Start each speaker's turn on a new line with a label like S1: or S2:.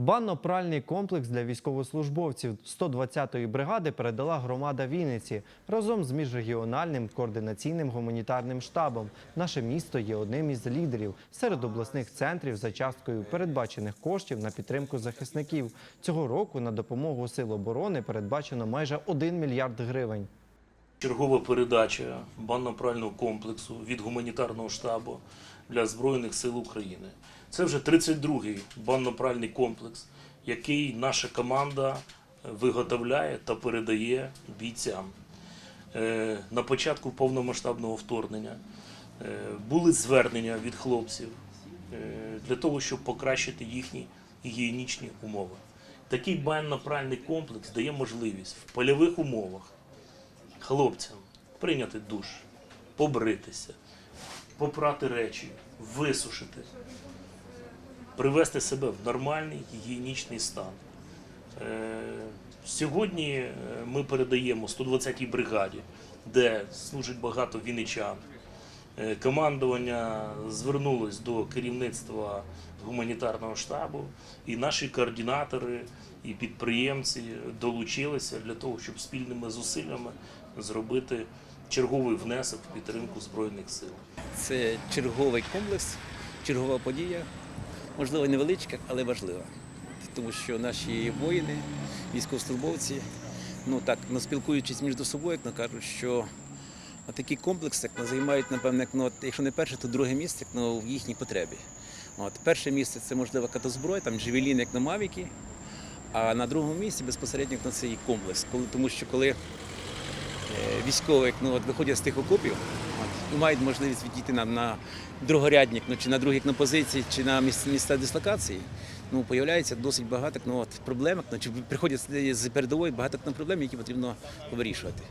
S1: Банно-пральний комплекс для військовослужбовців 120-ї бригади передала громада Вінниці разом з міжрегіональним координаційним гуманітарним штабом. Наше місто є одним із лідерів серед обласних центрів за часткою передбачених коштів на підтримку захисників. Цього року на допомогу сил оборони передбачено майже 1 мільярд гривень.
S2: Чергова передача банно-прального комплексу від гуманітарного штабу для Збройних сил України. Це вже 32-й банно-пральний комплекс, який наша команда виготовляє та передає бійцям. Е, На початку повномасштабного вторгнення е, були звернення від хлопців е, для того, щоб покращити їхні гігієнічні умови. Такий банно-пральний комплекс дає можливість в польових умовах хлопцям прийняти душ, побритися, попрати речі, висушити, привести себе в нормальний гігієнічний стан. Е, Сьогодні е, ми передаємо 120-й бригаді, де служить багато вінничан. Е, Командування звернулось до керівництва гуманітарного штабу, і наші координатори і підприємці долучилися для того, щоб спільними зусиллями зробити черговий внесок в підтримку збройних сил.
S3: Це черговий комплекс, чергова подія, можливо, невеличка, але важлива. Тому що наші воїни, військовослужбовці, ну так, ну, спілкуючись між собою, як ну, кажуть, що такий комплекс як, ну, займають, напевно, як, ну, якщо не перше, то друге місце як, ну, в їхній потребі. От, перше місце це можливо катозброя, там джевелін, як на Мавіки, а на другому місці безпосередньо ну, це і комплекс. Коли, тому що коли е, військові ну, от, виходять з тих окопів, от, і мають можливість відійти на, на другорядник, ну, чи на другі ну, позиції, чи на місця, дислокації, ну, появляється досить багато ну, от, проблем, ну, чи приходять з передової багато ну, проблем, які потрібно вирішувати.